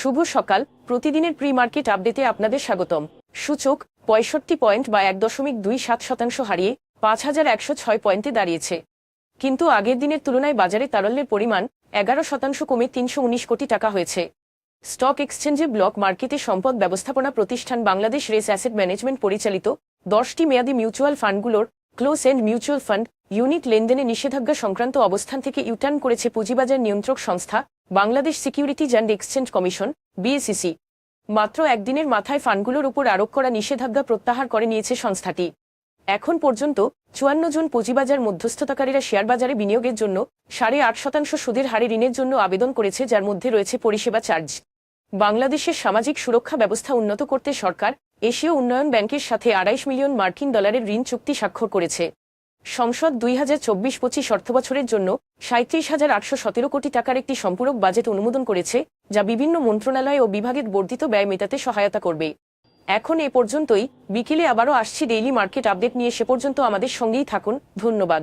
শুভ সকাল। প্রতিদিনের pre market আপডেটে আপনাদের স্বাগতম। সূচক পঁয়ষট্টি পয়েন্ট বা এক দশমিক দুই সাত শতাংশ হারিয়ে পাঁচ হাজার একশো ছয় পয়েন্টে দাঁড়িয়েছে। কিন্তু আগের দিনের তুলনায় বাজারে তারল্যের পরিমাণ এগারো শতাংশ কমে তিনশো উনিশ কোটি টাকা হয়েছে। স্টক এক্সচেঞ্জে ব্লক মার্কেটে সম্পদ ব্যবস্থাপনা প্রতিষ্ঠান বাংলাদেশ রেস অ্যাসেট ম্যানেজমেন্ট পরিচালিত দশটি মেয়াদী mutual ফান্ডগুলোর close end mutual fund unit লেনদেনে নিষেধাজ্ঞা সংক্রান্ত অবস্থান থেকে ইউটার্ন করেছে পুঁজিবাজার নিয়ন্ত্রক সংস্থা Bangladesh securities and exchange commission BSEC মাত্র একদিনের মাথায় ফান্ডগুলোর উপর আরোপ করা নিষেধাজ্ঞা প্রত্যাহার করে নিয়েছে সংস্থাটি। এখন পর্যন্ত চুয়ান্ন জন পুঁজিবাজার মধ্যস্থতাকারীরা শেয়ার বাজারে বিনিয়োগের জন্য সাড়ে আট শতাংশ সুদের হারে ঋণের জন্য আবেদন করেছে, যার মধ্যে রয়েছে পরিষেবা চার্জ। বাংলাদেশের সামাজিক সুরক্ষা ব্যবস্থা উন্নত করতে সরকার এশীয় উন্নয়ন ব্যাংকের সাথে আড়াইশ মিলিয়ন মার্কিন ডলারের ঋণ চুক্তি স্বাক্ষর করেছে। সংসদ দুই হাজার চব্বিশ পঁচিশ অর্থবছরের জন্য সাঁত্রিশ হাজার আটশো সতেরো কোটি টাকার একটি সম্পূরক বাজেট অনুমোদন করেছে, যা বিভিন্ন মন্ত্রণালয় ও বিভাগের বর্ধিত ব্যয় মেটাতে সহায়তা করবে। এখন এ পর্যন্তই, বিকেলে আবারও আসছি ডেইলি মার্কেট আপডেট নিয়ে, সে পর্যন্ত আমাদের সঙ্গেই থাকুন, ধন্যবাদ।